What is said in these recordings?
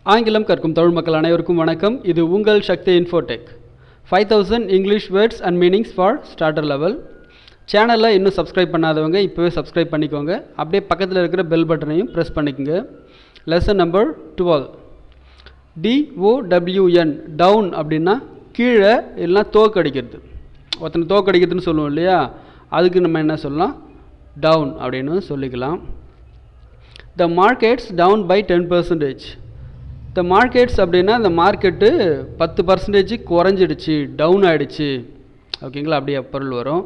ஆங்கிலம் கற்கும் தமிழ் மக்கள் அனைவருக்கும் வணக்கம். இது உங்கள் Sakthi infotech five thousand English words and meanings for starter level சேனலில் இன்னும் சப்ஸ்கிரைப் பண்ணாதவங்க இப்போவே சப்ஸ்கிரைப் பண்ணிக்கோங்க. அப்படியே பக்கத்தில் இருக்கிற பெல் பட்டனையும் ப்ரெஸ் பண்ணிக்கோங்க. Lesson number twelve D O W N down அப்படின்னா கீழே இல்லைனா தோக்கடிக்கிறது ஒருத்தனை தோக்கடிக்கிறதுன்னு சொல்லுவோம் இல்லையா? அதுக்கு நம்ம என்ன சொல்லலாம்? டவுன் அப்படின்னு சொல்லிக்கலாம். The markets down by ten percentage the markets அப்படின்னா இந்த மார்க்கெட்டு பத்து பர்சன்டேஜ் குறைஞ்சிடுச்சு டவுன் ஆகிடுச்சு ஓகேங்களா? அப்படியே பொருள் வரும்.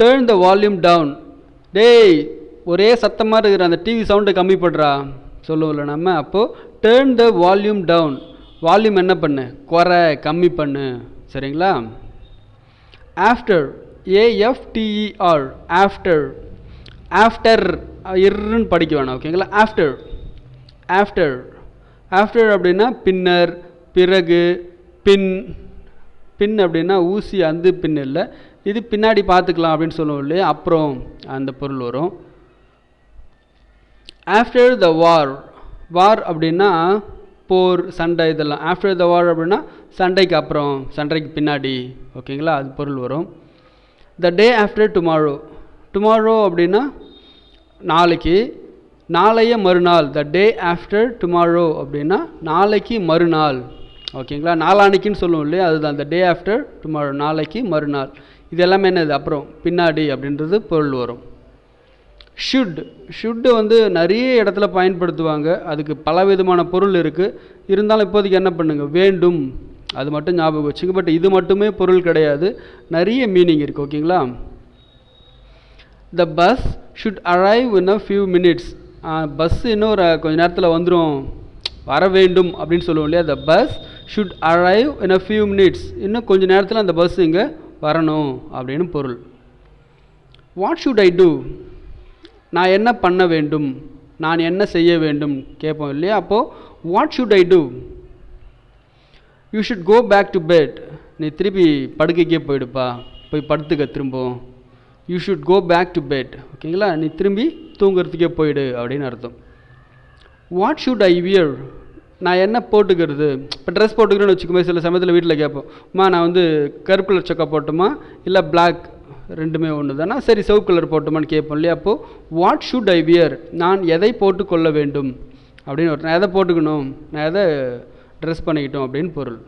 டேர்ன் த வால்யூம் டவுன் டேய் ஒரே சத்தமாக இருக்கிற அந்த டிவி சவுண்டை கம்மி பண்ணுறா சொல்லுவோம்ல நம்ம. அப்போது turn the volume down volume என்ன பண்ணு? குறை கம்மி பண்ணு. சரிங்களா? ஆஃப்டர் ஏஎஃப்டிஇஆர் ஆஃப்டர் ஆஃப்டர் இருன்னு படிக்க வேணாம். ஓகேங்களா? ஆஃப்டர் ஆஃப்டர் ஆஃப்டர் அப்படின்னா பின்னர் பிறகு பின் பின் அப்படின்னா ஊசி அந்த பின் இல்லை. இது பின்னாடி பார்த்துக்கலாம் அப்படின்னு சொல்லுவோம் இல்லையா? அப்புறம் அந்த பொருள் வரும். ஆஃப்டர் த வார் வார் அப்படின்னா போர் சண்டை இதெல்லாம். ஆஃப்டர் த வார் அப்படின்னா சண்டைக்கு அப்புறம் சண்டைக்கு பின்னாடி. ஓகேங்களா அது பொருள் வரும். The day after tomorrow tomorrow அப்படின்னா நாளைக்கு. நாளைய மறுநாள் த டே ஆஃப்டர் டுமாரோ அப்படின்னா நாளைக்கு மறுநாள். ஓகேங்களா? நாளான்னைக்குன்னு சொல்லுவோம் இல்லையா? அதுதான் த டே ஆஃப்டர் டுமாரோ நாளைக்கு மறுநாள். இது எல்லாமே என்னது? அப்புறம் பின்னாடி அப்படின்றது பொருள் வரும். ஷுட் ஷுட்டு வந்து நிறைய இடத்துல பயன்படுத்துவாங்க. அதுக்கு பல விதமான பொருள் இருக்குது இருந்தாலும் இப்போதைக்கு என்ன பண்ணுங்கள் வேண்டும். அது மட்டும் ஞாபகம் வச்சுங்க. பட் இது மட்டுமே பொருள் கிடையாது. நிறைய மீனிங் இருக்குது ஓகேங்களா? The bus should arrive in a few minutes bus இன்னும் ஒரு கொஞ்ச நேரத்தில் வந்துடும் வர வேண்டும் அப்படின்னு சொல்லுவோம் இல்லையா? The bus should arrive in a few minutes இன்னும் கொஞ்ச நேரத்தில் அந்த பஸ் இங்கே வரணும் அப்படின்னு பொருள். வாட் ஷுட் ஐ டூ நான் என்ன பண்ண வேண்டும்? நான் என்ன செய்ய வேண்டும்? கேட்போம் இல்லையா? அப்போது what should I do you should go back to bed நீ திருப்பி படுக்கைக்கே போயிடுப்பா. போய் படுத்துக்க திரும்பவும். You should go back to bed ஓகேங்களா? நீ திரும்பி தூங்குறதுக்கே போயிடு அப்படின்னு அர்த்தம். வாட் ஷுட் ஐ வியர் நான் என்ன போட்டுக்கிறது? இப்போ ட்ரெஸ் போட்டுக்கிறேன்னு வச்சுக்கோமே சில சமயத்தில் வீட்டில் கேட்போம். அம்மா நான் வந்து கருப்பு கலர் சொக்கா போட்டுமா? இல்லை பிளாக் ரெண்டுமே ஒன்று தானா சரி சிவப்பு கலர் போட்டுமான்னு கேட்போம் இல்லையா? அப்போது வாட் ஷுட் ஐ வியர் நான் எதை போட்டுக்கொள்ள வேண்டும்? அப்படின்னு ஒரு நான் எதை போட்டுக்கணும்? நான் எதை ட்ரெஸ் பண்ணிக்கிட்டோம்? அப்படின்னு பொருள்.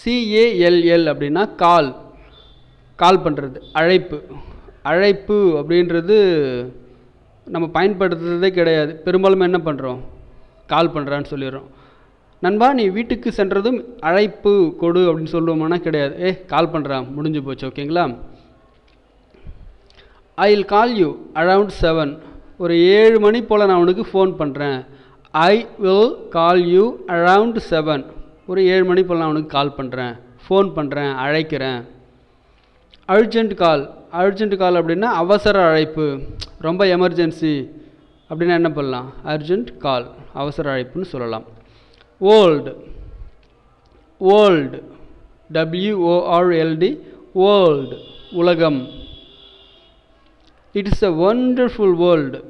சிஏஎல்எல் அப்படின்னா கால். கால் பண்ணுறது அழைப்பு. அழைப்பு அப்படின்றது நம்ம பயன்படுத்துறதே கிடையாது. பெரும்பாலும் என்ன பண்ணுறோம் கால் பண்ணுறான்னு சொல்லிடுறோம். நண்பா நீ வீட்டுக்கு சென்றதும் அழைப்பு கொடு அப்படின்னு சொல்லுவோம்னா கிடையாது. ஏ கால் பண்ணுறான் முடிஞ்சு போச்சு ஓகேங்களா I will call you around seven ஒரு ஏழு மணி போல் நான் உனக்கு ஃபோன் பண்ணுறேன் I will call you around seven ஒரு ஏழு மணி போல் நான் உனக்கு கால் பண்ணுறேன் ஃபோன் பண்ணுறேன் அழைக்கிறேன். அர்ஜென்ட் கால் அர்ஜென்ட் கால் அப்படின்னா அவசர அழைப்பு. ரொம்ப எமர்ஜென்சி அப்படின்னா என்ன பண்ணலாம்? அர்ஜென்ட் கால் அவசர அழைப்புன்னு சொல்லலாம். Old old W O R L D world உலகம். It is a wonderful world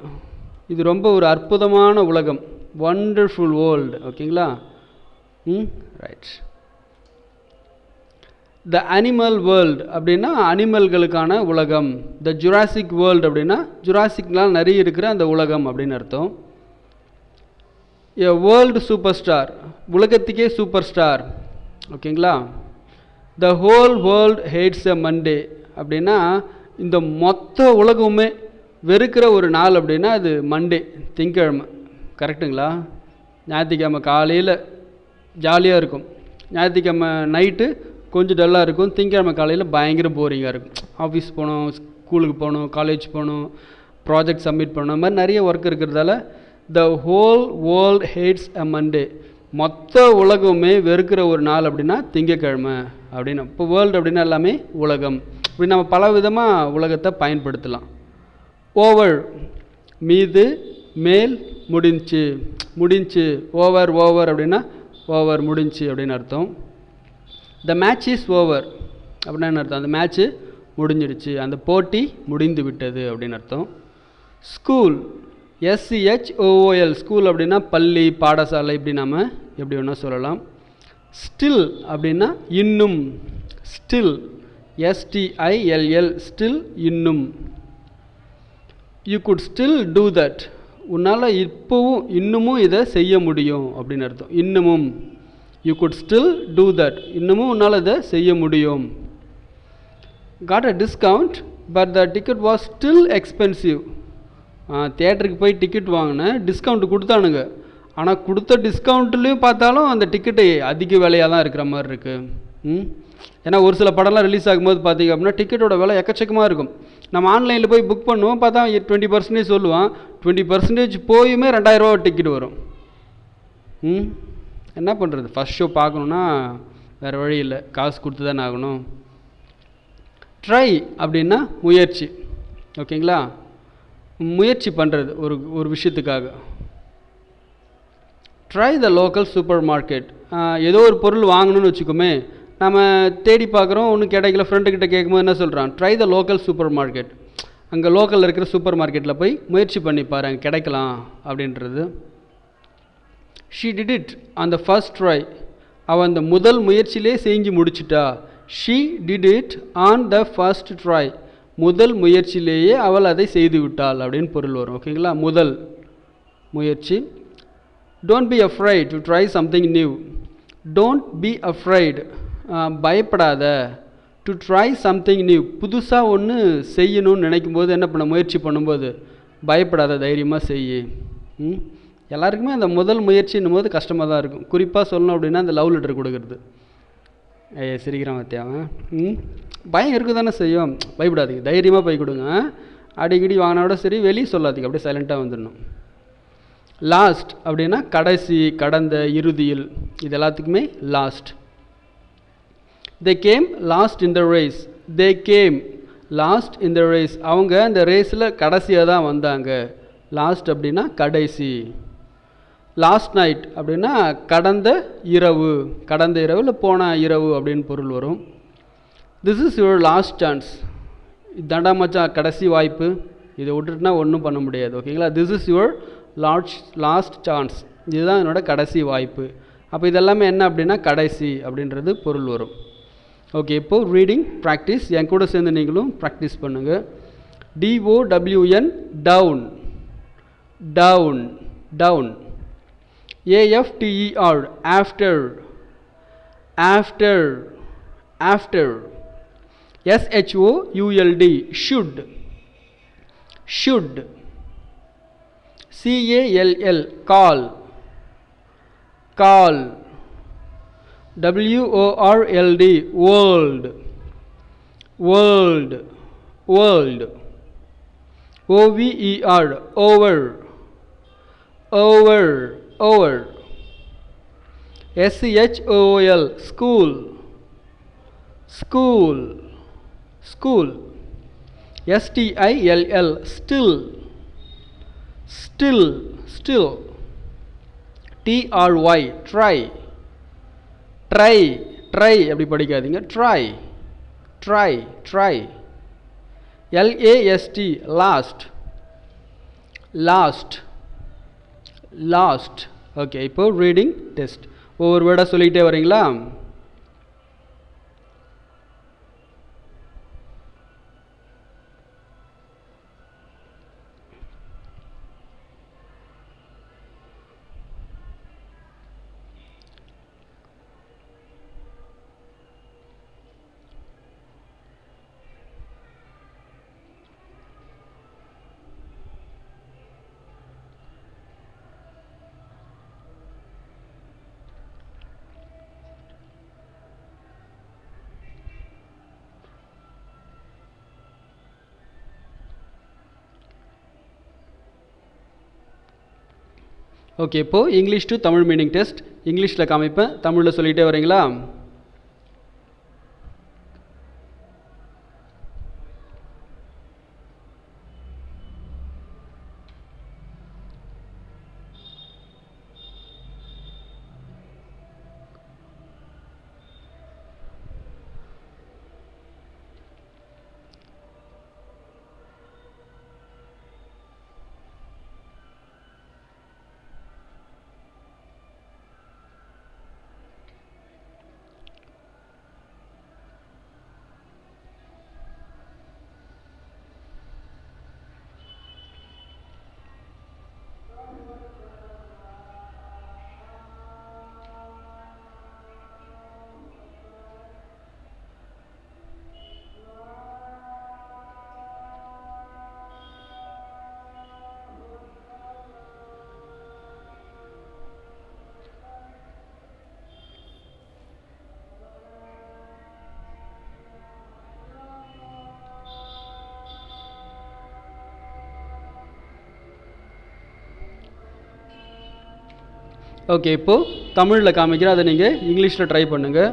இது ரொம்ப ஒரு அற்புதமான உலகம். ஒண்டர்ஃபுல் வேர்ல்டு ஓகேங்களா ம் ரைட் த அனிமல் வேர்ல்டு அப்படின்னா அனிமல்களுக்கான உலகம். த ஜுராசிக் வேர்ல்டு அப்படின்னா ஜுராசிக்லாம் நிறைய இருக்கிற அந்த உலகம் அப்படின்னு அர்த்தம். எ வேர்ல்டு சூப்பர் ஸ்டார் உலகத்துக்கே சூப்பர் ஸ்டார் ஓகேங்களா? The whole world hates a Monday அப்படின்னா இந்த மொத்த உலகமுமே வெறுக்கிற ஒரு நாள் அப்படின்னா அது மண்டே திங்கக்கிழமை. கரெக்டுங்களா? ஞாயிற்றுக்கிழமை காலையில் ஜாலியாக இருக்கும். ஞாயிற்றுக்கிழமை நைட்டு கொஞ்சம் டல்லாக இருக்கும். திங்கக்கிழமை காலையில் பயங்கர போரிங்காக இருக்கும். ஆஃபீஸ் போகணும் ஸ்கூலுக்கு போகணும் காலேஜ் போகணும் ப்ராஜெக்ட் சப்மிட் பண்ணணும் மாதிரி நிறைய ஒர்க் இருக்கிறதால the whole world hates a Monday மொத்த உலகமே வெறுக்கிற ஒரு நாள் அப்படின்னா திங்கக்கிழமை அப்படின்னு. இப்போ வேர்ல்டு அப்படின்னா எல்லாமே உலகம். இப்படி நம்ம பல விதமாக உலகத்தை பயன்படுத்தலாம். ஓவர் மீது மேல் முடிஞ்சு. முடிஞ்சு. ஓவர் ஓவர் அப்படின்னா ஓவர் முடிஞ்சு அப்படின்னு அர்த்தம். த மேட்ச் இஸ் ஓவர் அப்படின்னா என்ன அர்த்தம்? அந்த மேட்ச்சு முடிஞ்சிடுச்சு. அந்த போட்டி முடிந்து விட்டது அப்படின்னு அர்த்தம். ஸ்கூல் எஸ்சிஹெச்ஓஓஎல் ஸ்கூல் அப்படின்னா பள்ளி பாடசாலை இப்படி நாம் எப்படி வேணால் சொல்லலாம். ஸ்டில் அப்படின்னா இன்னும். Still S T I L L still இன்னும். You could still do that உன்னால் இப்போவும் இன்னமும் இதை செய்ய முடியும் அப்படின்னு அர்த்தம். இன்னமும். You could still do that இன்னமும் உன்னால் இதை செய்ய முடியும். Got a discount but the ticket was still expensive தேட்டருக்கு போய் டிக்கெட் வாங்கினேன். டிஸ்கவுண்ட் கொடுத்தானுங்க. ஆனால் கொடுத்த டிஸ்கவுண்ட்லேயும் பார்த்தாலும் அந்த டிக்கெட்டு அதிக விலையாக தான் இருக்கிற மாதிரி இருக்குது ம்? ஏன்னா ஒரு சில படம்லாம் ரிலீஸ் ஆகும்போது பார்த்தீங்க அப்படின்னா டிக்கெட்டோட விலை எக்கச்சக்கமாக இருக்கும். நம்ம ஆன்லைனில் போய் புக் பண்ணுவோம் பார்த்தா டுவெண்ட்டி பர்சன்டேஜ் சொல்லுவான். டுவெண்ட்டி பர்சன்டேஜ் போயுமே ரெண்டாயிரரூவா டிக்கெட் வரும். ம்? என்ன பண்ணுறது ஃபஸ்ட் ஷோ பார்க்கணுன்னா வேறு வழி இல்லை. காசு கொடுத்து தானே ஆகணும். ட்ரை அப்படின்னா முயற்சி. ஓகேங்களா? முயற்சி பண்ணுறது ஒரு ஒரு விஷயத்துக்காக. Try the local super market ஏதோ ஒரு பொருள் வாங்கணும்னு வச்சுக்கோமே. நம்ம தேடி பார்க்குறோம் ஒன்றும் கிடைக்கல ஃப்ரெண்டுக்கிட்ட கேட்கும்போது என்ன சொல்கிறான் try the local super market அங்கே லோக்கலில் இருக்கிற சூப்பர் மார்க்கெட்டில் போய் முயற்சி பண்ணி பாரு அங்கே கிடைக்கலாம் அப்படின்றது. ஷீ டிட் இட் அந்த ஃபர்ஸ்ட் ட்ரை அவள் அந்த முதல் முயற்சியிலே செஞ்சு முடிச்சிட்டா. She did it on the first try முதல் முயற்சியிலேயே அவள் அதை செய்து விட்டாள் அப்படின்னு பொருள் வரும். ஓகேங்களா முதல் முயற்சி. Don't be afraid to try something new don't be afraid பயப்படாத. டு ட்ரை சம்திங் நியூ புதுசாக ஒன்று செய்யணும்னு நினைக்கும் போது என்ன பண்ண முயற்சி பண்ணும்போது பயப்படாத தைரியமாக செய்யும் ம்? எல்லாருக்குமே அந்த முதல் முயற்சின்னும் போது கஷ்டமாக தான் இருக்கும். குறிப்பாக சொல்லணும் அப்படின்னா அந்த லவ் லெட்டர் கொடுக்குறது. ஐயா சிரிக்கிறான் மத்தியாவன் ம்? பயம் இருக்க தானே செய்யும். பயப்படாதீங்க. தைரியமாக போய் கொடுங்க. அடிக்கடி வாங்கினோட சரி வெளியே சொல்லாதீங்க. அப்படியே சைலண்ட்டாக வந்துடணும். லாஸ்ட் அப்படின்னா கடைசி கடந்த இறுதியில். இது எல்லாத்துக்குமே last they came last in the race they came last in the race அவங்க அந்த ரேஸில் கடைசியாக தான் வந்தாங்க. லாஸ்ட் அப்படின்னா கடைசி. லாஸ்ட் நைட் அப்படின்னா கடந்த இரவு கடந்த இரவு இல்லை போன இரவு அப்படின்னு பொருள் வரும். This is your last chance இதாண்டா மச்சான் கடைசி வாய்ப்பு. இதை விட்டுட்டுனா ஒன்றும் பண்ண முடியாது ஓகேங்களா this is your last last chance இதுதான் என்னோட கடைசி வாய்ப்பு. அப்போ இதெல்லாமே என்ன அப்படின்னா கடைசி அப்படின்றது பொருள் வரும். ஓகே இப்போது ரீடிங் ப்ராக்டிஸ் என் கூட சேர்ந்து நீங்களும் ப்ராக்டிஸ் பண்ணுங்கள் D O W N down down down AFTER after after. After SHOULD should. Should CALL call. Call WORLD world world. World OVER over over over S-C-H-O-O-L school school school S-T-I-L-L still still still T-R-Y try try try அப்படி படிக்காதீங்க try try try L-A-S-T last last last Okay இப்போது reading test ஒவ்வொரு வேர்டாக சொல்லிக்கிட்டே வரீங்களா? Okay இப்போது English to Tamil meaning test இங்கிலீஷில் காமிப்பேன். தமிழில் சொல்லிகிட்டே வரீங்களா? ஓகே இப்போது தமிழில் காமிக்கிறேன். அதை நீங்கள் இங்கிலீஷில் ட்ரை பண்ணுங்கள்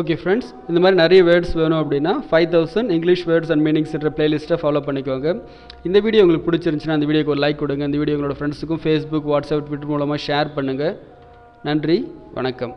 ஓகே ஃப்ரெண்ட்ஸ் இந்த மாதிரி நிறைய வேர்ட்ஸ் வேணும் அப்படின்னா five thousand English words and மீனிங்ஸ்ன்ற பிளேலிஸ்ட்டை ஃபாலோ பண்ணிக்கோங்க. இந்த வீடியோ உங்களுக்கு பிடிச்சிருந்துச்சுன்னா அந்த வீடியோக்கு ஒரு லைக் கொடுங்க. இந்த வீடியோ உங்களோட ஃப்ரெண்ட்ஸுக்கும் ஃபேஸ்புக் வாட்ஸ்அப் ட்விட்டர் மூலமாக ஷேர் பண்ணுங்கள் நன்றி வணக்கம்.